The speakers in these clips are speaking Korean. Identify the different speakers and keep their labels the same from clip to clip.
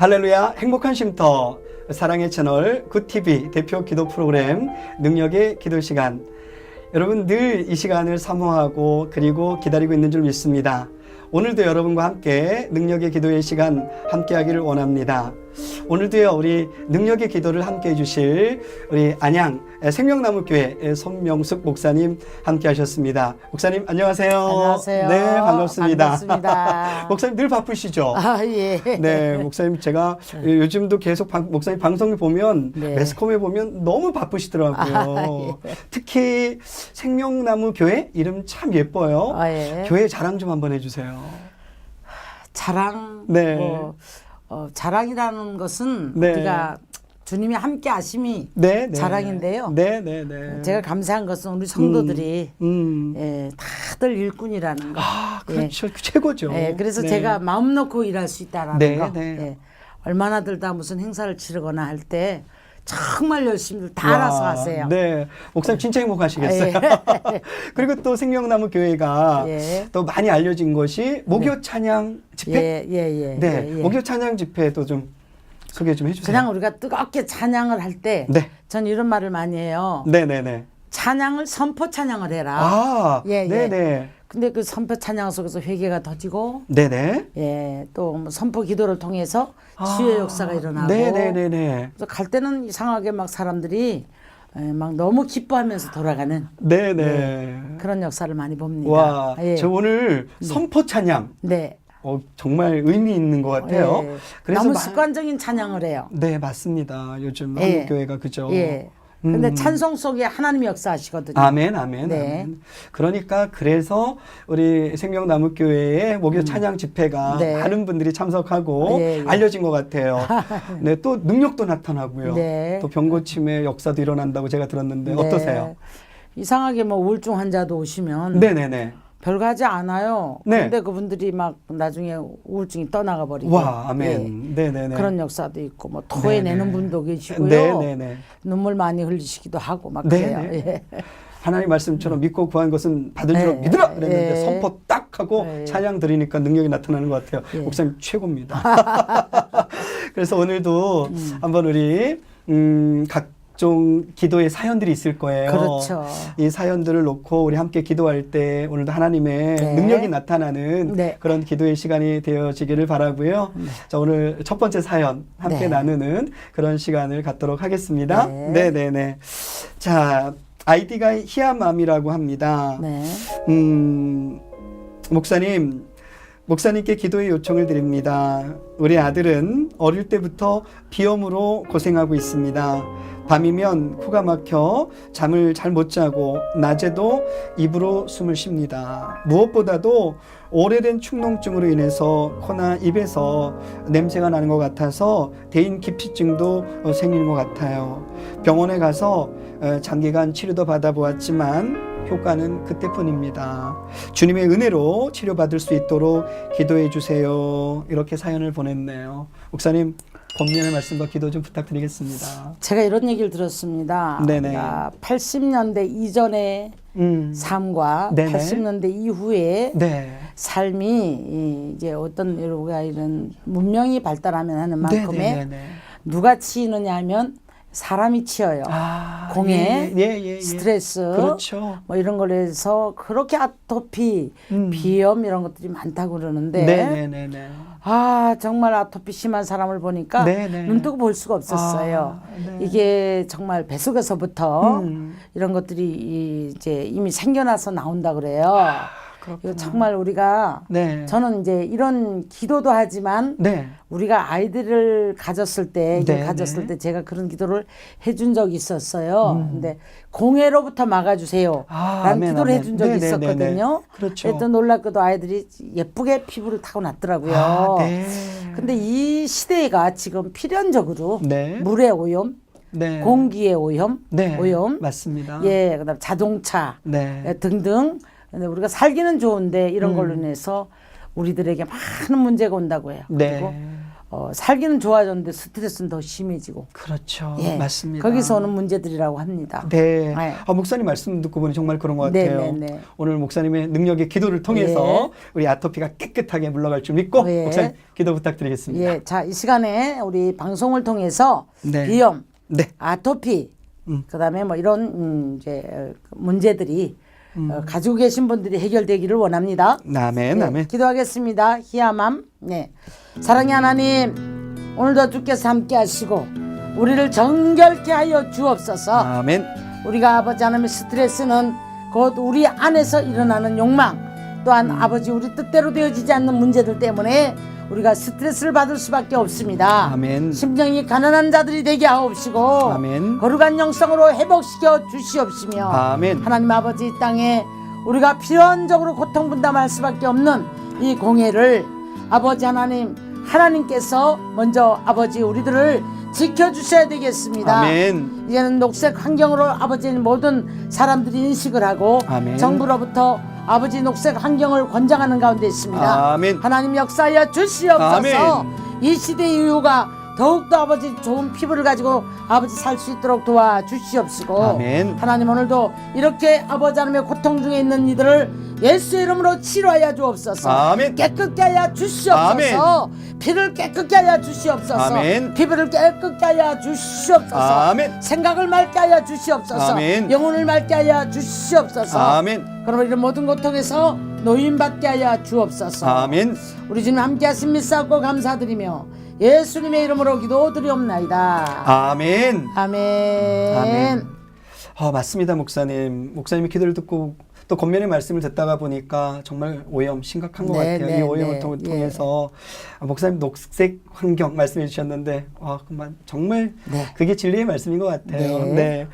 Speaker 1: 할렐루야 행복한 쉼터 사랑의 채널 굿TV 대표 기도 프로그램 능력의 기도 시간 여러분 늘 이 시간을 사모하고 그리고 기다리고 있는 줄 믿습니다. 오늘도 여러분과 함께 능력의 기도의 시간 함께 하기를 원합니다. 오늘도요 우리 능력의 기도를 함께 해주실 우리 안양 생명나무 교회 손명숙 목사님 함께 하셨습니다. 목사님 안녕하세요.
Speaker 2: 안녕하세요.
Speaker 1: 네 반갑습니다.
Speaker 2: 반갑습니다.
Speaker 1: 목사님 늘 바쁘시죠?
Speaker 2: 아, 예.
Speaker 1: 네, 목사님 제가 요즘도 계속 방- 목사님 방송을 보면
Speaker 2: 네.
Speaker 1: 매스컴에 보면 너무 바쁘시더라고요.
Speaker 2: 아,
Speaker 1: 특히 생명나무 교회 이름 참 예뻐요.
Speaker 2: 아, 예.
Speaker 1: 교회 자랑 좀 한번 해주세요.
Speaker 2: 자랑.
Speaker 1: 네.
Speaker 2: 뭐, 어, 자랑이라는 것은
Speaker 1: 네.
Speaker 2: 우리가 주님이 함께 하심이
Speaker 1: 네, 네.
Speaker 2: 자랑인데요.
Speaker 1: 네, 네, 네.
Speaker 2: 제가 감사한 것은 우리 성도들이
Speaker 1: 음.
Speaker 2: 예, 다들 일꾼이라는 거.
Speaker 1: 아,
Speaker 2: 예.
Speaker 1: 그렇죠. 최고죠.
Speaker 2: 예, 그래서
Speaker 1: 네.
Speaker 2: 제가 마음 놓고 일할 수 있다라는
Speaker 1: 네,
Speaker 2: 거.
Speaker 1: 네.
Speaker 2: 예. 얼마나들 다 무슨 행사를 치르거나 할때 정말 열심히 다
Speaker 1: 와,
Speaker 2: 알아서 하세요.
Speaker 1: 네, 목사님 진짜 행복하시겠어요.
Speaker 2: 예.
Speaker 1: 그리고 또 생명나무 교회가
Speaker 2: 예.
Speaker 1: 또 많이 알려진 것이 목요 찬양 집회.
Speaker 2: 예, 예, 예.
Speaker 1: 네,
Speaker 2: 예, 예.
Speaker 1: 목요 찬양 집회도 좀 소개 좀 해주세요.
Speaker 2: 그냥 우리가 뜨겁게 찬양을 할때전
Speaker 1: 네,
Speaker 2: 이런 말을 많이 해요.
Speaker 1: 네, 네, 네.
Speaker 2: 찬양을 선포 찬양을 해라.
Speaker 1: 아,
Speaker 2: 예, 예.
Speaker 1: 네, 네,
Speaker 2: 근데 그 선포 찬양 속에서 회개가 터지고
Speaker 1: 네, 네.
Speaker 2: 예, 또 뭐 선포 기도를 통해서
Speaker 1: 아,
Speaker 2: 치유의 역사가 일어나고
Speaker 1: 네, 네, 네, 네.
Speaker 2: 그래서 갈 때는 이상하게 막 사람들이 예, 막 너무 기뻐하면서 돌아가는
Speaker 1: 네, 네.
Speaker 2: 그런 역사를 많이 봅니다.
Speaker 1: 와,
Speaker 2: 예.
Speaker 1: 저 오늘 선포 찬양
Speaker 2: 네.
Speaker 1: 어, 정말 의미 있는 것 같아요.
Speaker 2: 예.
Speaker 1: 그래서
Speaker 2: 너무
Speaker 1: 마-
Speaker 2: 습관적인 찬양을 해요.
Speaker 1: 네, 맞습니다. 요즘
Speaker 2: 예.
Speaker 1: 한국 교회가 그죠.
Speaker 2: 예. 근데
Speaker 1: 음.
Speaker 2: 찬송 속에 하나님이 역사하시거든요.
Speaker 1: 아멘, 아멘,
Speaker 2: 네.
Speaker 1: 아멘. 그러니까 그래서 우리 생명나무 교회의 목요 찬양 집회가
Speaker 2: 네.
Speaker 1: 많은 분들이 참석하고
Speaker 2: 예, 예.
Speaker 1: 알려진 것 같아요. 네, 또 능력도 나타나고요.
Speaker 2: 네.
Speaker 1: 또 병고침의 역사도 일어난다고 제가 들었는데
Speaker 2: 네.
Speaker 1: 어떠세요?
Speaker 2: 이상하게 뭐 우울증 환자도 오시면
Speaker 1: 네, 네, 네.
Speaker 2: 별거 하지 않아요.
Speaker 1: 네.
Speaker 2: 근데 그분들이 막 나중에 우울증이 떠나가 버리고
Speaker 1: 와,
Speaker 2: 예.
Speaker 1: 아멘. 네, 네, 네.
Speaker 2: 그런 역사도 있고 뭐
Speaker 1: 네,
Speaker 2: 토해내는
Speaker 1: 네.
Speaker 2: 분도 계시고요.
Speaker 1: 네, 네, 네.
Speaker 2: 눈물 많이 흘리시기도 하고 막
Speaker 1: 네,
Speaker 2: 그래요.
Speaker 1: 네.
Speaker 2: 예.
Speaker 1: 하나님 말씀처럼 믿고 구한 것은 받은 줄
Speaker 2: 네.
Speaker 1: 믿으라 그랬는데
Speaker 2: 네.
Speaker 1: 선포 딱 하고
Speaker 2: 네.
Speaker 1: 찬양 드리니까 능력이 나타나는 것 같아요.
Speaker 2: 예.
Speaker 1: 목사님 최고입니다. 그래서 오늘도 한번 우리 음, 각 종 기도의 사연들이 있을 거예요.
Speaker 2: 그렇죠.
Speaker 1: 이 사연들을 놓고 우리 함께 기도할 때 오늘도 하나님의
Speaker 2: 네.
Speaker 1: 능력이 나타나는
Speaker 2: 네.
Speaker 1: 그런 기도의 시간이 되어지기를 바라고요. 자 오늘 첫 번째 사연 함께
Speaker 2: 네.
Speaker 1: 나누는 그런 시간을 갖도록 하겠습니다.
Speaker 2: 네.
Speaker 1: 네, 네, 네. 자 아이디가 히아맘이라고 합니다.
Speaker 2: 네.
Speaker 1: 음, 목사님, 목사님께 기도의 요청을 드립니다. 우리 아들은 어릴 때부터 비염으로 고생하고 있습니다. 밤이면 코가 막혀 잠을 잘 못 자고 낮에도 입으로 숨을 쉽니다. 무엇보다도 오래된 축농증으로 인해서 코나 입에서 냄새가 나는 것 같아서 대인 기피증도 어, 생기는 것 같아요. 병원에 가서 어, 장기간 치료도 받아보았지만 효과는 그때뿐입니다. 주님의 은혜로 치료받을 수 있도록 기도해 주세요. 이렇게 사연을 보냈네요. 목사님, 본면의 말씀과 기도 좀 부탁드리겠습니다.
Speaker 2: 제가 이런 얘기를 들었습니다.
Speaker 1: 네네.
Speaker 2: 아, 80년대 이전의
Speaker 1: 음.
Speaker 2: 삶과
Speaker 1: 네네.
Speaker 2: 80년대 이후의
Speaker 1: 네.
Speaker 2: 삶이 이- 이제 어떤 우리가 이런 문명이 발달하면 하는 만큼의
Speaker 1: 네네네네.
Speaker 2: 누가 치이느냐 하면 사람이 치여요.
Speaker 1: 아,
Speaker 2: 공해,
Speaker 1: 예, 예, 예, 예.
Speaker 2: 스트레스,
Speaker 1: 그렇죠.
Speaker 2: 뭐 이런 걸로 해서 그렇게 아토피,
Speaker 1: 음.
Speaker 2: 비염 이런 것들이 많다고 그러는데
Speaker 1: 네네네네.
Speaker 2: 아 정말 아토피 심한 사람을 보니까
Speaker 1: 네네.
Speaker 2: 눈 뜨고 볼 수가 없었어요.
Speaker 1: 아, 네.
Speaker 2: 이게 정말 뱃속에서부터
Speaker 1: 음.
Speaker 2: 이런 것들이 이- 이제 이미 생겨나서 나온다 그래요.
Speaker 1: 그렇구나.
Speaker 2: 이거 정말 우리가
Speaker 1: 네.
Speaker 2: 저는 이제 이런 기도도 하지만
Speaker 1: 네.
Speaker 2: 우리가 아이들을 가졌을 때,
Speaker 1: 네,
Speaker 2: 가졌을
Speaker 1: 네.
Speaker 2: 때 제가 그런 기도를 해준 적이 있었어요. 근데 공해로부터 막아주세요.
Speaker 1: 음. 아,
Speaker 2: 라는
Speaker 1: 아멘,
Speaker 2: 기도를
Speaker 1: 아멘.
Speaker 2: 해준 적이
Speaker 1: 네, 네, 네, 네.
Speaker 2: 있었거든요.
Speaker 1: 그렇죠.
Speaker 2: 했던 놀랍게도 아이들이 예쁘게 피부를 타고 났더라고요.
Speaker 1: 아, 네.
Speaker 2: 근데 이 시대가 지금 필연적으로
Speaker 1: 네.
Speaker 2: 물의 오염,
Speaker 1: 네.
Speaker 2: 공기의 오염,
Speaker 1: 네.
Speaker 2: 오염,
Speaker 1: 맞습니다.
Speaker 2: 예, 그다음 자동차
Speaker 1: 네.
Speaker 2: 예, 등등. 근데 우리가 살기는 좋은데 이런 걸로 인해서 우리들에게 많은 문제가 온다고 해요.
Speaker 1: 네.
Speaker 2: 그리고 어, 살기는 좋아졌는데 스트레스는 더 심해지고
Speaker 1: 그렇죠.
Speaker 2: 예,
Speaker 1: 맞습니다.
Speaker 2: 거기서 오는 문제들이라고 합니다.
Speaker 1: 네.
Speaker 2: 네.
Speaker 1: 아, 목사님 말씀 듣고 보니 정말 그런 것
Speaker 2: 네,
Speaker 1: 같아요.
Speaker 2: 네, 네.
Speaker 1: 오늘 목사님의 능력의 기도를 통해서 우리 아토피가 깨끗하게 물러갈 줄 믿고
Speaker 2: 예.
Speaker 1: 목사님 기도 부탁드리겠습니다.
Speaker 2: 예, 자, 이 시간에 우리 방송을 통해서
Speaker 1: 네.
Speaker 2: 비염,
Speaker 1: 네.
Speaker 2: 아토피,
Speaker 1: 음.
Speaker 2: 그다음에 뭐 이런 음, 이제 문제들이 어, 가지고 계신 분들이 해결되기를 원합니다.
Speaker 1: 아멘,
Speaker 2: 네,
Speaker 1: 아멘.
Speaker 2: 기도하겠습니다. 희야맘. 네. 사랑의 하나님, 오늘도 주께서 함께 하시고 우리를 정결케 하여 주옵소서.
Speaker 1: 아멘.
Speaker 2: 우리가 아버지 하나님의 스트레스는 곧 우리 안에서 일어나는 욕망 또한
Speaker 1: 음.
Speaker 2: 아버지 우리 뜻대로 되어지지 않는 문제들 때문에 우리가 스트레스를 받을 수밖에 없습니다.
Speaker 1: 아멘.
Speaker 2: 심정이 가난한 자들이 되게 하옵시고
Speaker 1: 아멘.
Speaker 2: 거룩한 영성으로 회복시켜 주시옵시며
Speaker 1: 아멘.
Speaker 2: 하나님 아버지 이 땅에 우리가 필연적으로 고통 분담할 수밖에 없는 이 공예를 아버지 하나님 하나님께서 먼저 아버지 우리들을 지켜주셔야 되겠습니다.
Speaker 1: 아멘.
Speaker 2: 이제는 녹색 환경으로 아버지 모든 사람들이 인식을 하고
Speaker 1: 아멘.
Speaker 2: 정부로부터 아버지 녹색 환경을 권장하는 가운데 있습니다.
Speaker 1: 아멘.
Speaker 2: 하나님 역사하여 주시옵소서.
Speaker 1: 아멘.
Speaker 2: 이 시대의 이유가 더욱더 아버지 좋은 피부를 가지고 아버지 살 수 있도록 도와 주시옵시고
Speaker 1: 아멘.
Speaker 2: 하나님 오늘도 이렇게 아버지 하나님의 고통 중에 있는 이들을 예수의 이름으로 치료하여 주옵소서.
Speaker 1: 아멘.
Speaker 2: 깨끗게 하여 주시옵소서. 피를 깨끗게 하여 주시옵소서.
Speaker 1: 아멘.
Speaker 2: 피부를 깨끗게 하여 주시옵소서.
Speaker 1: 아멘.
Speaker 2: 생각을 맑게 하여 주시옵소서.
Speaker 1: 아멘.
Speaker 2: 영혼을 맑게 하여 주시옵소서.
Speaker 1: 아멘.
Speaker 2: 그럼 이런 모든 고통에서 노인받게 하여 주옵소서.
Speaker 1: 아멘.
Speaker 2: 우리 주님 함께 하신 믿사고 감사드리며 예수님의 이름으로 기도드리옵나이다.
Speaker 1: 아멘.
Speaker 2: 아멘.
Speaker 1: 아멘. 아, 맞습니다, 목사님. 목사님의 기도를 듣고 또 겉면의 말씀을 듣다가 보니까 정말 오염 심각한 것
Speaker 2: 네,
Speaker 1: 같아요.
Speaker 2: 네,
Speaker 1: 이 오염을
Speaker 2: 네.
Speaker 1: 통-
Speaker 2: 예.
Speaker 1: 통해서 아, 목사님 녹색 환경 말씀해 주셨는데 아, 그만 정말
Speaker 2: 네.
Speaker 1: 그게 진리의 말씀인 것 같아요.
Speaker 2: 네.
Speaker 1: 네.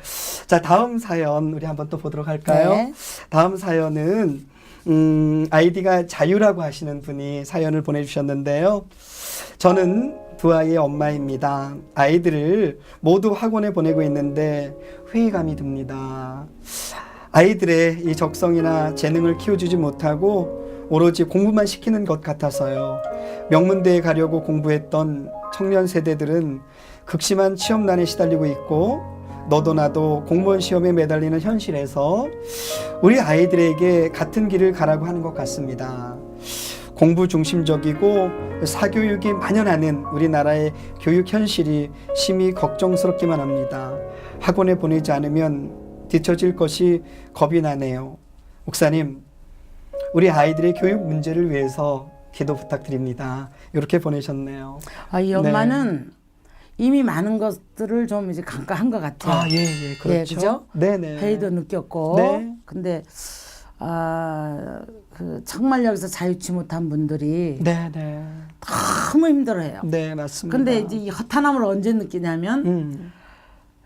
Speaker 1: 자, 다음 사연 우리 한번 또 보도록 할까요?
Speaker 2: 네.
Speaker 1: 다음 사연은 음, 아이디가 자유라고 하시는 분이 사연을 보내주셨는데요. 저는 두 아이의 엄마입니다. 아이들을 모두 학원에 보내고 있는데 회의감이 듭니다. 아이들의 이 적성이나 재능을 키워주지 못하고 오로지 공부만 시키는 것 같아서요. 명문대에 가려고 공부했던 청년 세대들은 극심한 취업난에 시달리고 있고 너도 나도 공무원 시험에 매달리는 현실에서 우리 아이들에게 같은 길을 가라고 하는 것 같습니다. 공부 중심적이고 사교육이 만연하는 우리나라의 교육 현실이 심히 걱정스럽기만 합니다. 학원에 보내지 않으면 뒤처질 것이 겁이 나네요. 목사님, 우리 아이들의 교육 문제를 위해서 기도 부탁드립니다. 이렇게 보내셨네요.
Speaker 2: 아, 이
Speaker 1: 네.
Speaker 2: 엄마는 이미 많은 것들을 좀 이제 간과한 것 같아요.
Speaker 1: 아, 예, 예, 그렇죠.
Speaker 2: 그죠?
Speaker 1: 네네.
Speaker 2: 회의도 느꼈고.
Speaker 1: 네.
Speaker 2: 근데 아, 그 정말 여기서 자유치 못한 분들이
Speaker 1: 네 네.
Speaker 2: 너무 힘들어요.
Speaker 1: 네, 맞습니다.
Speaker 2: 근데 이제 이 허탄함을 언제 느끼냐면
Speaker 1: 음,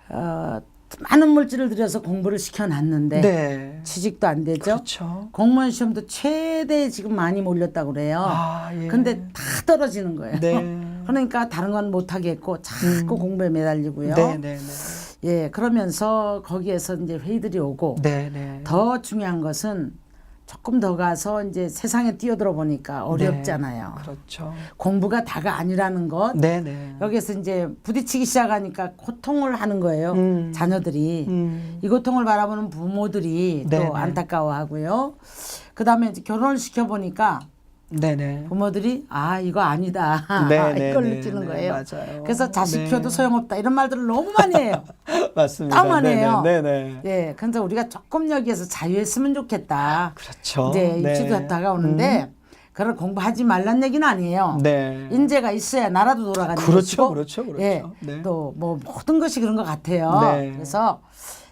Speaker 2: 어, 많은 물질을 들여서 공부를 시켜놨는데
Speaker 1: 네.
Speaker 2: 취직도 안 되죠.
Speaker 1: 그렇죠.
Speaker 2: 공무원 시험도 최대 지금 많이 몰렸다고 그래요.
Speaker 1: 아, 예.
Speaker 2: 근데 다 떨어지는 거예요.
Speaker 1: 네.
Speaker 2: 그러니까 다른 건 못 하겠고 자꾸 공부에 매달리고요.
Speaker 1: 네, 네, 네.
Speaker 2: 예, 그러면서 거기에서 이제 회의들이 오고
Speaker 1: 네, 네.
Speaker 2: 더 중요한 것은 조금 더 가서 이제 세상에 뛰어들어 보니까 어렵잖아요.
Speaker 1: 그렇죠.
Speaker 2: 공부가 다가 아니라는 것.
Speaker 1: 네, 네.
Speaker 2: 여기서 이제 부딪히기 시작하니까 고통을 하는 거예요.
Speaker 1: 음.
Speaker 2: 자녀들이.
Speaker 1: 음.
Speaker 2: 이 고통을 바라보는 부모들이
Speaker 1: 네,
Speaker 2: 또
Speaker 1: 네.
Speaker 2: 안타까워하고요. 그 다음에 이제 결혼을 시켜 보니까
Speaker 1: 네, 네.
Speaker 2: 부모들이 아, 이거 아니다.
Speaker 1: 네, 네,
Speaker 2: 이걸
Speaker 1: 네,
Speaker 2: 느끼는
Speaker 1: 네,
Speaker 2: 거예요.
Speaker 1: 맞아요.
Speaker 2: 그래서 자식
Speaker 1: 네.
Speaker 2: 키워도 소용없다. 이런 말들을 너무 많이 해요.
Speaker 1: 맞습니다.
Speaker 2: 땀하네요.
Speaker 1: 네, 네. 네.
Speaker 2: 예. 그래서 우리가 조금 여기에서 자유했으면 좋겠다.
Speaker 1: 그렇죠.
Speaker 2: 이제
Speaker 1: 네.
Speaker 2: 입시도 다가오는데 그걸 공부하지 말란 얘기는 아니에요.
Speaker 1: 네.
Speaker 2: 인재가 있어야 나라도 돌아가는
Speaker 1: 그렇죠,
Speaker 2: 것이고
Speaker 1: 그렇죠, 그렇죠.
Speaker 2: 예,
Speaker 1: 네.
Speaker 2: 또뭐 모든 것이 그런 것 같아요.
Speaker 1: 네.
Speaker 2: 그래서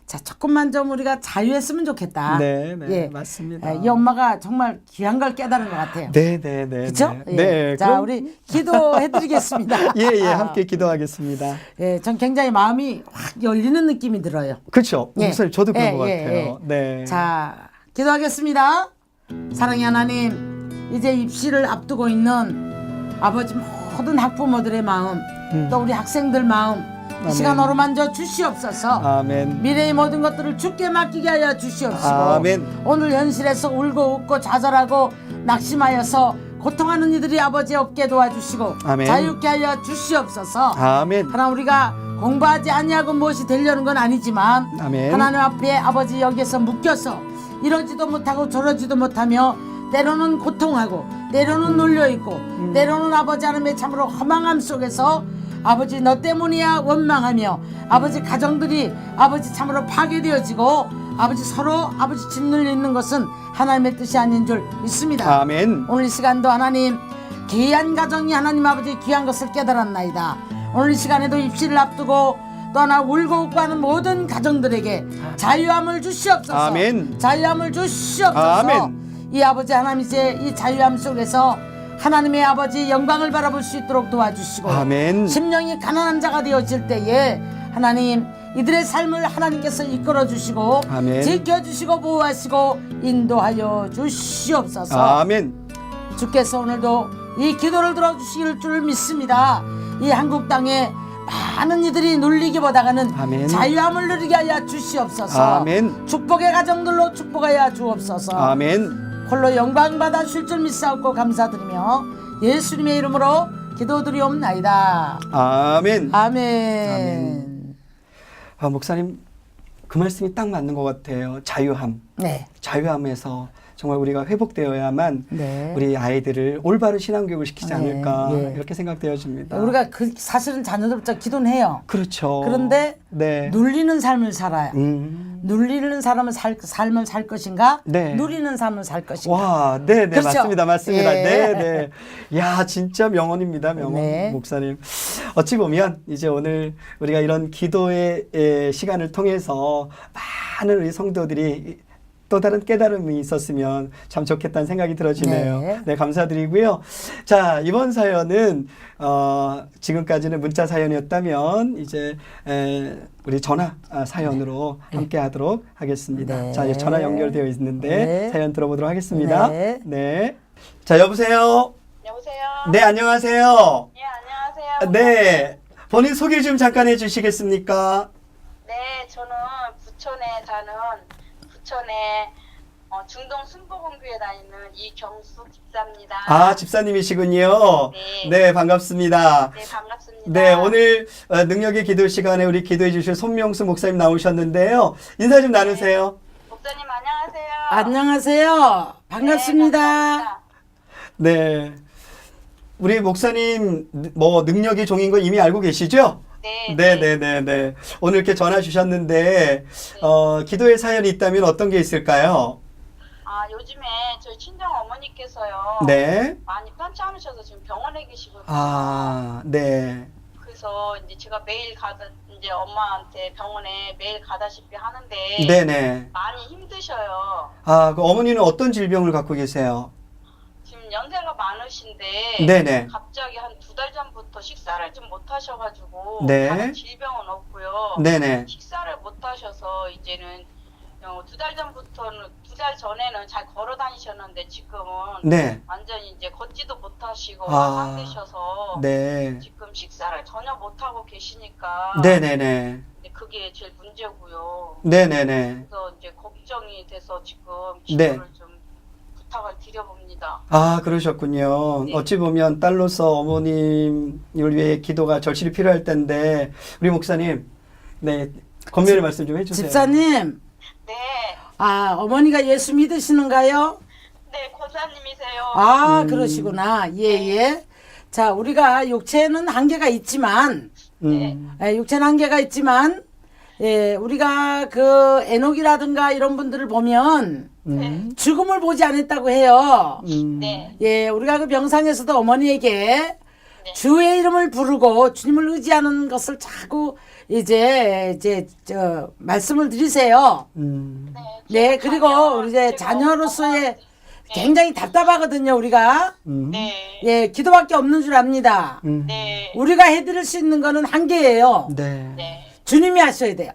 Speaker 2: 자 조금만 좀 우리가 자유했으면 좋겠다.
Speaker 1: 네, 네,
Speaker 2: 예.
Speaker 1: 맞습니다.
Speaker 2: 예, 이 엄마가 정말 귀한 걸 깨달은 것 같아요.
Speaker 1: 네, 네, 네.
Speaker 2: 그렇죠?
Speaker 1: 네. 네.
Speaker 2: 자
Speaker 1: 그럼-
Speaker 2: 우리 기도해드리겠습니다.
Speaker 1: 예, 예, 함께 기도하겠습니다.
Speaker 2: 예, 전 굉장히 마음이 확 열리는 느낌이 들어요.
Speaker 1: 그렇죠.
Speaker 2: 예.
Speaker 1: 목사님, 저도 그런
Speaker 2: 예,
Speaker 1: 것
Speaker 2: 예,
Speaker 1: 같아요. 네.
Speaker 2: 자, 기도하겠습니다. 사랑의 하나님, 이제 입시를 앞두고 있는 아버지 모든 학부모들의 마음, 또 우리 학생들 마음, 이
Speaker 1: 아멘.
Speaker 2: 시간 어루만져 주시옵소서.
Speaker 1: 아멘.
Speaker 2: 미래의 모든 것들을 주께 맡기게 하여 주시옵시고
Speaker 1: 아멘.
Speaker 2: 오늘 현실에서 울고 웃고 좌절하고 낙심하여서 고통하는 이들이 아버지 없게 도와주시고
Speaker 1: 아멘.
Speaker 2: 자유케 하여 주시옵소서.
Speaker 1: 아멘.
Speaker 2: 하나 우리가 공부하지 아니하고 무엇이 되려는 건 아니지만
Speaker 1: 아멘.
Speaker 2: 하나님 앞에 아버지 여기에서 묶여서 이러지도 못하고 저러지도 못하며 때로는 고통하고 때로는 눌려 있고
Speaker 1: 음.
Speaker 2: 때로는 아버지 하나님의 참으로 허망함 속에서 아버지 너 때문이야 원망하며 아버지 가정들이 아버지 참으로 파괴되어지고 아버지 서로 아버지 짓눌려 있는 것은 하나님의 뜻이 아닌 줄 믿습니다.
Speaker 1: 아멘.
Speaker 2: 오늘 이 시간도 하나님 귀한 가정이 하나님 아버지 귀한 것을 깨달았나이다. 오늘 이 시간에도 입시를 앞두고 또 하나 울고 웃고 하는 모든 가정들에게 자유함을 주시옵소서.
Speaker 1: 아멘.
Speaker 2: 자유함을 주시옵소서.
Speaker 1: 아멘.
Speaker 2: 이 아버지 하나님 이제 이 자유함 속에서 하나님의 아버지 영광을 바라볼 수 있도록 도와주시고
Speaker 1: 아멘.
Speaker 2: 심령이 가난한 자가 되어질 때에 하나님 이들의 삶을 하나님께서 이끌어 주시고
Speaker 1: 아멘.
Speaker 2: 지켜 주시고 보호하시고 인도하여 주시옵소서.
Speaker 1: 아멘.
Speaker 2: 주께서 오늘도 이 기도를 들어 주실 줄 믿습니다. 이 한국 땅에 많은 이들이 눌리기보다는
Speaker 1: 아멘.
Speaker 2: 자유함을 누리게 하여 주시옵소서.
Speaker 1: 아멘.
Speaker 2: 축복의 가정들로 축복하여 주옵소서.
Speaker 1: 아멘.
Speaker 2: 홀로 영광 받아 주실 줄 믿사옵고 감사드리며 예수님의 이름으로 기도드리옵나이다.
Speaker 1: 아멘.
Speaker 2: 아멘.
Speaker 1: 아, 목사님 그 말씀이 딱 맞는 것 같아요. 자유함.
Speaker 2: 네.
Speaker 1: 자유함에서 정말 우리가 회복되어야만
Speaker 2: 네.
Speaker 1: 우리 아이들을 올바른 신앙교육을 시키지
Speaker 2: 네,
Speaker 1: 않을까
Speaker 2: 예.
Speaker 1: 이렇게 생각되어집니다.
Speaker 2: 우리가 그 사실은 자녀들부터 기도는 해요.
Speaker 1: 그렇죠.
Speaker 2: 그런데
Speaker 1: 네.
Speaker 2: 눌리는 삶을 살아요.
Speaker 1: 음.
Speaker 2: 눌리는 사람은 살, 삶을 살 것인가?
Speaker 1: 네.
Speaker 2: 누리는 삶을 살 것인가?
Speaker 1: 와, 네, 네,
Speaker 2: 그렇죠?
Speaker 1: 맞습니다, 맞습니다.
Speaker 2: 예.
Speaker 1: 네, 네. 야, 진짜 명언입니다, 명언.
Speaker 2: 네.
Speaker 1: 목사님. 어찌 보면 이제 오늘 우리가 이런 기도의 에, 시간을 통해서 많은 우리 성도들이 또 다른 깨달음이 있었으면 참 좋겠다는 생각이 들어지네요.
Speaker 2: 네.
Speaker 1: 네, 감사드리고요. 자, 이번 사연은 어, 지금까지는 문자 사연이었다면 이제 에, 우리 전화 아, 사연으로 함께 하도록 하겠습니다.
Speaker 2: 네.
Speaker 1: 자, 이제 전화 연결되어 있는데
Speaker 2: 네.
Speaker 1: 사연 들어보도록 하겠습니다.
Speaker 2: 네.
Speaker 1: 네. 자, 여보세요.
Speaker 3: 여보세요?
Speaker 1: 네, 안녕하세요.
Speaker 3: 예, 안녕하세요.
Speaker 1: 네. 본인 소개 좀 잠깐 해 주시겠습니까?
Speaker 3: 네, 저는 부천에 사는 부천에 어, 중동 순복음교회 다니는 이경수 집사입니다.
Speaker 1: 아, 집사님이시군요.
Speaker 3: 네.
Speaker 1: 네, 반갑습니다.
Speaker 3: 네, 반갑습니다.
Speaker 1: 네, 오늘 어, 능력의 기도 시간에 우리 기도해 주실 손명수 목사님 나오셨는데요. 인사 좀 나누세요.
Speaker 3: 목사님 안녕하세요.
Speaker 2: 안녕하세요. 반갑습니다.
Speaker 3: 네, 반갑습니다.
Speaker 1: 네. 우리 목사님 뭐 능력의 종인 거 이미 알고 계시죠?
Speaker 3: 네,
Speaker 1: 네, 네, 네, 네. 오늘 이렇게 전화 주셨는데 어, 기도의 사연이 있다면 어떤 게 있을까요?
Speaker 3: 아, 요즘에 저희 친정 어머니께서요.
Speaker 1: 네.
Speaker 3: 많이 편찮으셔서 지금 병원에 계시거든요.
Speaker 1: 아, 네.
Speaker 3: 그래서 이제 제가 매일 가다 이제 엄마한테 병원에 매일 가다시피 하는데
Speaker 1: 네, 네.
Speaker 3: 많이 힘드셔요.
Speaker 1: 아, 그 어머니는 어떤 질병을 갖고 계세요?
Speaker 3: 지금 연세가 많으신데
Speaker 1: 네, 네.
Speaker 3: 갑자기 한 두 달 전부터 식사를 좀 못 하셔가지고
Speaker 1: 네.
Speaker 3: 다른 질병은 없고요.
Speaker 1: 네, 네.
Speaker 3: 식사를 못 하셔서 이제는 어, 두달 전부터는 두 달 전에는 잘 걸어 다니셨는데 지금은
Speaker 1: 네.
Speaker 3: 완전히 이제 걷지도 못 하시고
Speaker 1: 아.
Speaker 3: 힘드셔서
Speaker 1: 네.
Speaker 3: 지금 식사를 전혀 못 하고 계시니까
Speaker 1: 네, 네, 네.
Speaker 3: 이제 그게 제일 문제고요.
Speaker 1: 네, 네, 네.
Speaker 3: 그래서 이제 걱정이 돼서 지금
Speaker 1: 네.
Speaker 3: 기도를 좀 부탁을 드려봅니다.
Speaker 1: 아, 그러셨군요.
Speaker 3: 네.
Speaker 1: 어찌 보면 딸로서 어머님을 위해 기도가 절실히 필요할 텐데 우리 목사님, 네, 권면의 말씀 좀 해주세요.
Speaker 2: 집사님,
Speaker 3: 네,
Speaker 2: 아 어머니가 예수 믿으시는가요?
Speaker 3: 네 권사님이세요.
Speaker 2: 아
Speaker 1: 음.
Speaker 2: 그러시구나. 예 예. 자 우리가 육체는 한계가 있지만
Speaker 1: 음,
Speaker 2: 에, 육체는 한계가 있지만 예, 우리가 그 에녹이라든가 이런 분들을 보면
Speaker 1: 음,
Speaker 2: 죽음을 보지 않았다고 해요.
Speaker 1: 음.
Speaker 3: 네,
Speaker 2: 예, 우리가 그 명상에서도 어머니에게
Speaker 3: 네.
Speaker 2: 주의 이름을 부르고 주님을 의지하는 것을 자꾸 이제 이제 저 말씀을 드리세요.
Speaker 1: 음.
Speaker 3: 네.
Speaker 2: 네, 그리고 이제 자녀로서의 굉장히 답답하거든요, 우리가.
Speaker 1: 음.
Speaker 3: 네,
Speaker 2: 예, 기도밖에 없는 줄 압니다.
Speaker 1: 음.
Speaker 3: 네,
Speaker 2: 우리가 해드릴 수 있는 거는 한계예요.
Speaker 1: 네.
Speaker 3: 네,
Speaker 2: 주님이 하셔야 돼요.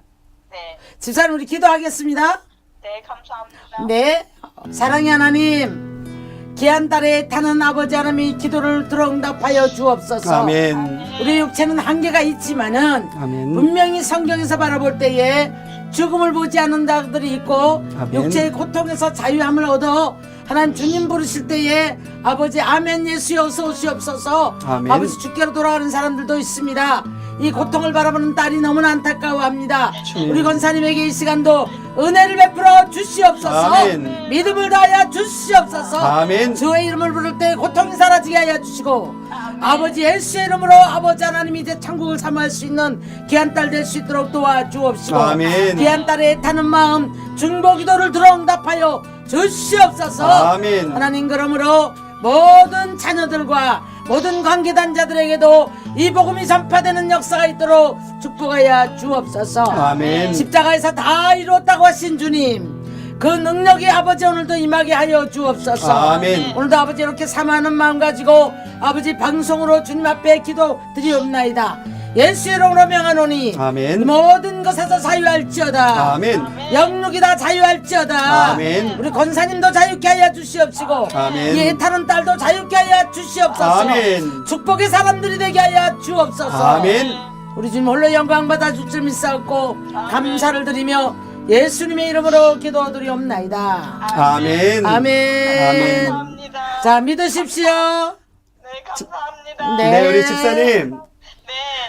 Speaker 3: 네,
Speaker 2: 집사님 우리 기도하겠습니다.
Speaker 3: 네, 감사합니다.
Speaker 2: 네, 사랑의 하나님, 귀한 딸에 타는 아버지 하나님이 기도를 들어 응답하여 주옵소서.
Speaker 1: 아멘.
Speaker 2: 우리 육체는 한계가 있지만은
Speaker 1: 아멘.
Speaker 2: 분명히 성경에서 바라볼 때에 죽음을 보지 않는 자들이 있고
Speaker 1: 아멘.
Speaker 2: 육체의 고통에서 자유함을 얻어 하나님 주님 부르실 때에 아버지 아멘 예수여 어서 오시옵소서
Speaker 1: 아멘.
Speaker 2: 아버지 주께로 돌아가는 사람들도 있습니다 이 고통을 바라보는 딸이 너무나 안타까워합니다
Speaker 1: 주님.
Speaker 2: 우리 권사님에게 이 시간도 은혜를 베풀어 주시옵소서
Speaker 1: 아멘.
Speaker 2: 믿음을 다하여 주시옵소서
Speaker 1: 아멘.
Speaker 2: 주의 이름을 부를 때 고통이 사라지게 하여 주시고 아버지 예수의 이름으로 아버지 하나님이 이제 천국을 사모할 수 있는 귀한 딸 될 수 있도록 도와주옵시고
Speaker 1: 아멘.
Speaker 2: 귀한 딸의 애타는 마음 중보 기도를 들어 응답하여 주시옵소서
Speaker 1: 아멘.
Speaker 2: 하나님 그러므로 모든 자녀들과 모든 관계단자들에게도 이 복음이 전파되는 역사가 있도록 축복하여 주옵소서
Speaker 1: 아멘.
Speaker 2: 십자가에서 다 이루었다고 하신 주님 그 능력이 아버지 오늘도 임하게 하여 주옵소서
Speaker 1: 아멘.
Speaker 2: 오늘도 아버지 이렇게 사모하는 마음 가지고 아버지 방송으로 주님 앞에 기도 드리옵나이다 예수의 이름으로 명하노니
Speaker 1: 아멘.
Speaker 2: 모든 것에서 자유할지어다
Speaker 1: 아멘.
Speaker 2: 영육이 다 자유할지어다
Speaker 1: 아멘.
Speaker 2: 우리 권사님도 자유케 하여 주시옵시고
Speaker 1: 아멘.
Speaker 2: 이 애타는 딸도 자유케 하여 주시옵소서
Speaker 1: 아멘.
Speaker 2: 축복의 사람들이 되게 하여 주옵소서
Speaker 1: 아멘.
Speaker 2: 우리 주님 홀로 영광 받아 줄줄 믿사옵고 감사를 드리며 예수님의 이름으로 기도드리옵나이다
Speaker 1: 아멘.
Speaker 2: 아멘
Speaker 3: 감사합니다.
Speaker 2: 자 믿으십시오
Speaker 3: 네, 감사합니다.
Speaker 2: 네.
Speaker 1: 네, 우리 집사님.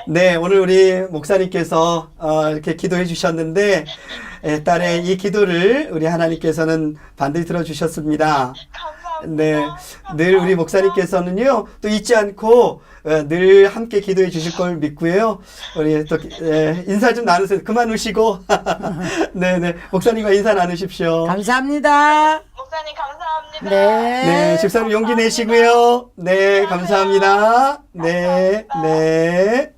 Speaker 3: 네.
Speaker 1: 네, 오늘 우리 목사님께서 어, 이렇게 기도해 주셨는데 에, 딸의 이 기도를 우리 하나님께서는 반드시 들어주셨습니다.
Speaker 3: 감사합니다.
Speaker 1: 네, 늘 우리 목사님께서는요 또 잊지 않고 어, 늘 함께 기도해 주실 걸 믿고요. 우리 또 에, 인사 좀 나누세요. 그만 우시고, 네, 네, 목사님과 인사 나누십시오.
Speaker 2: 감사합니다
Speaker 3: 목사님 감사합니다.
Speaker 2: 네,
Speaker 1: 네, 집사님 용기 내시고요. 네, 감사합니다. 네, 네.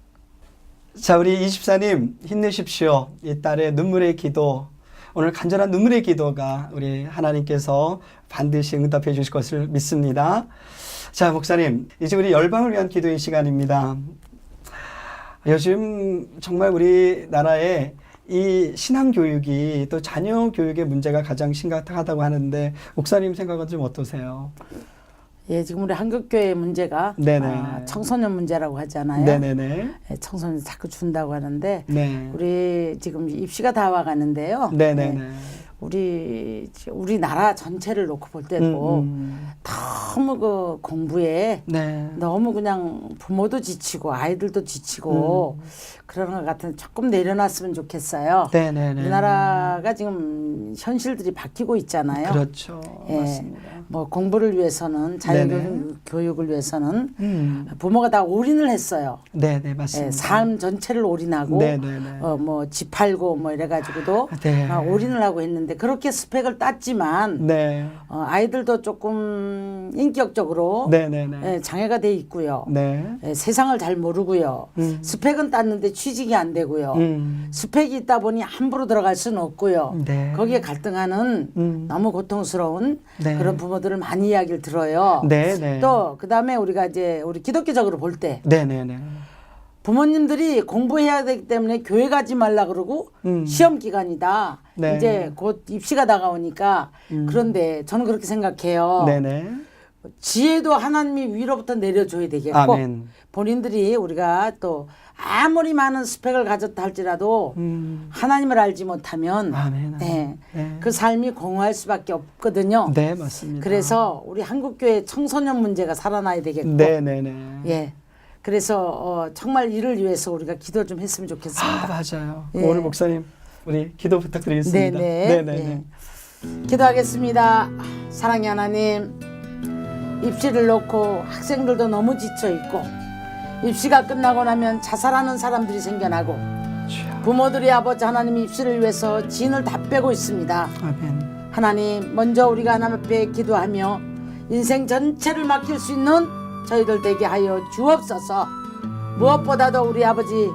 Speaker 1: 자, 우리 이집사님 힘내십시오. 이 딸의 눈물의 기도. 오늘 간절한 눈물의 기도가 우리 하나님께서 반드시 응답해 주실 것을 믿습니다. 자, 목사님, 이제 우리 열방을 위한 기도의 시간입니다. 요즘 정말 우리 나라에 이 신앙 교육이 또 자녀 교육의 문제가 가장 심각하다고 하는데 목사님 생각은 좀 어떠세요?
Speaker 2: 예, 지금 우리 한국교회 문제가
Speaker 1: 네네.
Speaker 2: 아, 청소년 문제라고 하잖아요
Speaker 1: 네네네.
Speaker 2: 예, 청소년 자꾸 준다고 하는데
Speaker 1: 네.
Speaker 2: 우리 지금 입시가 다 와가는데요.
Speaker 1: 네네네.
Speaker 2: 네, 우리 우리나라 전체를 놓고 볼 때도
Speaker 1: 음,
Speaker 2: 너무 그 공부에
Speaker 1: 네.
Speaker 2: 너무 그냥 부모도 지치고 아이들도 지치고 그러는 것 같은 조금 내려놨으면 좋겠어요.
Speaker 1: 네네네.
Speaker 2: 우리나라가 지금 현실들이 바뀌고 있잖아요.
Speaker 1: 그렇죠.
Speaker 2: 예,
Speaker 1: 맞습니다.
Speaker 2: 뭐 공부를 위해서는 자유 교육을 위해서는
Speaker 1: 음.
Speaker 2: 부모가 다 올인을 했어요.
Speaker 1: 네네
Speaker 2: 예,
Speaker 1: 맞습니다.
Speaker 2: 삶 전체를 올인하고. 어 뭐집 팔고 뭐 이래가지고도
Speaker 1: 네.
Speaker 2: 아, 올인을 하고 했는데 그렇게 스펙을 땄지만
Speaker 1: 네.
Speaker 2: 어, 아이들도 조금 인격적으로
Speaker 1: 네 네 네.
Speaker 2: 예, 장애가 돼 있고요.
Speaker 1: 네.
Speaker 2: 예, 세상을 잘 모르고요.
Speaker 1: 음.
Speaker 2: 스펙은 땄는데 취직이 안 되고요.
Speaker 1: 음.
Speaker 2: 스펙이 있다 보니 함부로 들어갈 수는 없고요.
Speaker 1: 네.
Speaker 2: 거기에 갈등하는
Speaker 1: 음.
Speaker 2: 너무 고통스러운
Speaker 1: 네.
Speaker 2: 그런 부모들을 많이 이야기를 들어요.
Speaker 1: 네 네.
Speaker 2: 또 그다음에 우리가 이제 우리 기독교적으로 볼 때
Speaker 1: 네 네 네.
Speaker 2: 부모님들이 공부해야 되기 때문에 교회 가지 말라 그러고
Speaker 1: 음.
Speaker 2: 시험 기간이다.
Speaker 1: 네. 음.
Speaker 2: 이제 곧 입시가 다가오니까 그런데 저는 그렇게 생각해요.
Speaker 1: 네네.
Speaker 2: 지혜도 하나님이 위로부터 내려줘야 되겠고
Speaker 1: 아멘.
Speaker 2: 본인들이 우리가 또 아무리 많은 스펙을 가졌다 할지라도
Speaker 1: 음.
Speaker 2: 하나님을 알지 못하면
Speaker 1: 아멘.
Speaker 2: 네,
Speaker 1: 네.
Speaker 2: 그 삶이 공허할 수밖에 없거든요.
Speaker 1: 네 맞습니다.
Speaker 2: 그래서 우리 한국교회 청소년 문제가 살아나야 되겠고
Speaker 1: 네네네.
Speaker 2: 예. 그래서 어, 정말 이를 위해서 우리가 기도 좀 했으면
Speaker 1: 아
Speaker 2: 좋겠습니다.
Speaker 1: 맞아요.
Speaker 2: 예.
Speaker 1: 오늘 목사님 우리 기도 부탁드리겠습니다.
Speaker 2: 네네.
Speaker 1: 네 네네.
Speaker 2: 예. 기도하겠습니다. 사랑의 하나님, 입시를 놓고 학생들도 너무 지쳐 있고 입시가 끝나고 나면 자살하는 사람들이 생겨나고. 부모들이 아버지 하나님 입시를 위해서 진을 다 빼고 있습니다.
Speaker 1: 아멘.
Speaker 2: 하나님, 먼저 우리가 하나님 앞에 기도하며 인생 전체를 맡길 수 있는 저희들 되게 하여 주옵소서. 무엇보다도 우리 아버지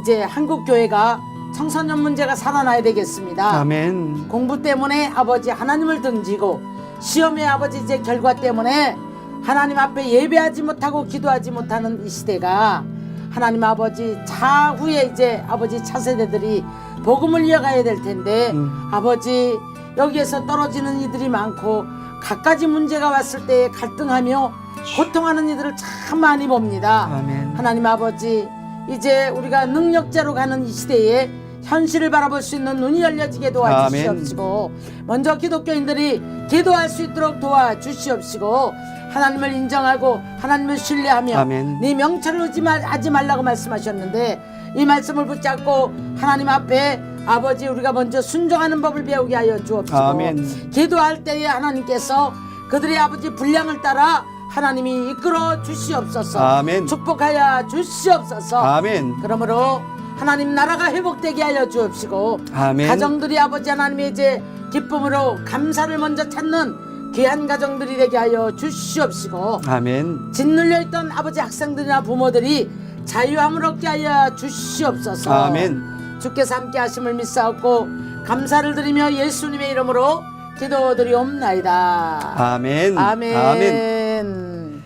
Speaker 2: 이제 한국 교회가 청소년 문제가 살아나야 되겠습니다.
Speaker 1: 아멘.
Speaker 2: 공부 때문에 아버지 하나님을 등지고 시험의 아버지 이제 결과 때문에 하나님 앞에 예배하지 못하고 기도하지 못하는 이 시대가 하나님 아버지 차후에 이제 아버지 차세대들이 복음을 이어가야 될 텐데
Speaker 1: 음.
Speaker 2: 아버지 여기에서 떨어지는 이들이 많고 갖가지 문제가 왔을 때 갈등하며 고통하는 이들을 참 많이 봅니다.
Speaker 1: 아멘.
Speaker 2: 하나님 아버지 이제 우리가 능력자로 가는 이 시대에 현실을 바라볼 수 있는 눈이 열려지게 도와주시옵시고 먼저 기독교인들이 기도할 수 있도록 도와주시옵시고 하나님을 인정하고 하나님을 신뢰하며
Speaker 1: 아멘.
Speaker 2: 네 명철을 말- 하지 말라고 말씀하셨는데 이 말씀을 붙잡고 하나님 앞에 아버지 우리가 먼저 순종하는 법을 배우게 하여 주옵시고
Speaker 1: 아멘.
Speaker 2: 기도할 때에 하나님께서 그들의 아버지 분량을 따라 하나님이 이끌어 주시옵소서
Speaker 1: 아멘.
Speaker 2: 축복하여 주시옵소서
Speaker 1: 아멘.
Speaker 2: 그러므로 하나님 나라가 회복되게 하여 주옵시고
Speaker 1: 아멘.
Speaker 2: 가정들이 아버지 하나님의 이제 기쁨으로 감사를 먼저 찾는 귀한 가정들이 되게 하여 주시옵시고
Speaker 1: 아멘.
Speaker 2: 짓눌려 있던 아버지 학생들이나 부모들이 자유함을 얻게 하여 주시옵소서
Speaker 1: 아멘.
Speaker 2: 주께서 함께 하심을 믿사옵고 감사를 드리며 예수님의 이름으로 기도드리옵나이다
Speaker 1: 아멘.
Speaker 2: 아멘.
Speaker 1: 아멘.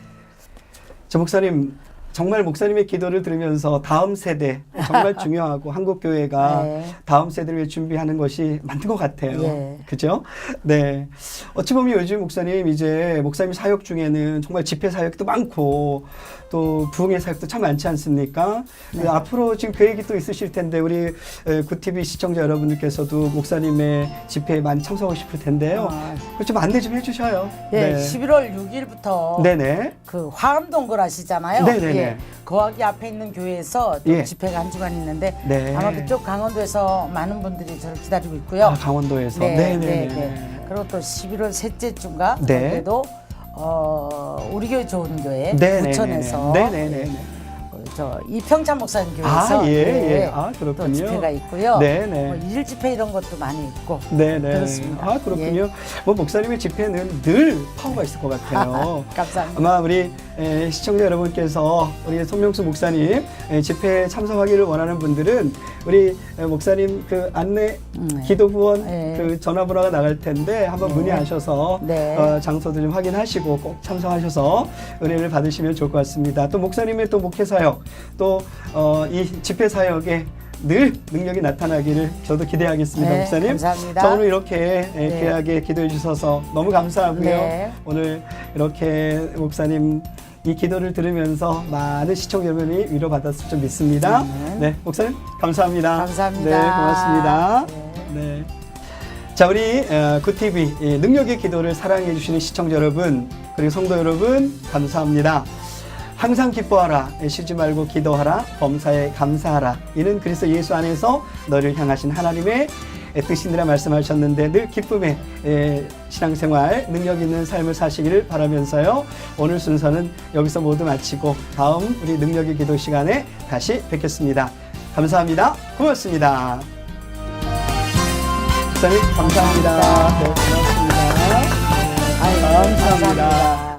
Speaker 1: 저 목사님 정말 목사님의 기도를 들으면서 다음 세대 정말 중요하고 한국 교회가
Speaker 2: 네.
Speaker 1: 다음 세대를 위해 준비하는 것이 맞는 것 같아요.
Speaker 2: 예.
Speaker 1: 그죠? 네. 어찌 보면 요즘 목사님 이제 목사님 사역 중에는 정말 집회 사역도 많고 또 부흥의 사역도 참 많지 않습니까?
Speaker 2: 네.
Speaker 1: 그 앞으로 지금 계획이 또 있으실 텐데 우리 에, 구TV 시청자 여러분들께서도 목사님의 집회에 많이 참석하고 싶을 텐데요.
Speaker 2: 아.
Speaker 1: 그좀 안내 좀 해주셔요.
Speaker 2: 예, 11월 6일부터
Speaker 1: 네네.
Speaker 2: 그 화암동굴 아시잖아요.
Speaker 1: 네네네.
Speaker 2: 예, 거기 앞에 있는 교회에서 또
Speaker 1: 예.
Speaker 2: 집회가 한 주간 있는데
Speaker 1: 네.
Speaker 2: 아마 그쪽 강원도에서 많은 분들이 저를 기다리고 있고요.
Speaker 1: 아, 강원도에서. 네.
Speaker 2: 네, 네. 그리고 또 11월 셋째 주인가
Speaker 1: 네.
Speaker 2: 그때도 어, 우리 교회 좋은 교회
Speaker 1: 네네네네.
Speaker 2: 부천에서
Speaker 1: 네네네.
Speaker 2: 어, 저 이평찬 목사님 교회에서
Speaker 1: 아, 예,
Speaker 2: 예,
Speaker 1: 예. 아, 그렇군요.
Speaker 2: 또 집회가 있고요.
Speaker 1: 네네.
Speaker 2: 뭐 일일 집회 이런 것도 많이 있고
Speaker 1: 네네.
Speaker 2: 그렇습니다.
Speaker 1: 아, 그렇군요. 뭐, 목사님의 집회는 늘 파워가 있을 것 같아요.
Speaker 2: 감사합니다.
Speaker 1: 아마 우리 에, 시청자 여러분께서 우리 손명수 목사님 에, 집회에 참석하기를 원하는 분들은 우리 에, 목사님 그 안내
Speaker 2: 음,
Speaker 1: 기도 후원
Speaker 2: 네.
Speaker 1: 그 전화번호가 나갈 텐데 한번 문의하셔서
Speaker 2: 네.
Speaker 1: 어, 장소들 좀 확인하시고 꼭 참석하셔서 은혜를 받으시면 좋을 것 같습니다. 또 목사님의 또 목회 사역 또 어, 이 집회 사역에 늘 능력이 나타나기를 저도 기대하겠습니다,
Speaker 2: 네,
Speaker 1: 목사님.
Speaker 2: 감사합니다.
Speaker 1: 자, 오늘 이렇게 에,
Speaker 2: 네.
Speaker 1: 귀하게 기도해 주셔서 너무 감사하고요.
Speaker 2: 네.
Speaker 1: 오늘 이렇게 목사님 이 기도를 들으면서 많은 시청자 여러분이 위로받았을 줄 믿습니다.
Speaker 2: 아멘.
Speaker 1: 네, 목사님 감사합니다.
Speaker 2: 감사합니다.
Speaker 1: 네, 고맙습니다.
Speaker 2: 네.
Speaker 1: 네. 자, 우리 어, 굿TV 이 능력의 기도를 사랑해 주시는 시청자 여러분 그리고 성도 여러분 감사합니다. 항상 기뻐하라. 쉬지 말고 기도하라. 범사에 감사하라. 이는 그리스도 예수 안에서 너를 향하신 하나님의 뜻이니라 말씀하셨는데 늘 기쁨의 에, 신앙생활 능력 있는 삶을 사시기를 바라면서요. 오늘 순서는 여기서 모두 마치고 다음 우리 능력의 기도 시간에 다시 뵙겠습니다. 감사합니다. 고맙습니다. 목사님 감사합니다. 네, 고맙습니다.
Speaker 2: 아유,
Speaker 1: 감사합니다.
Speaker 2: 감사합니다.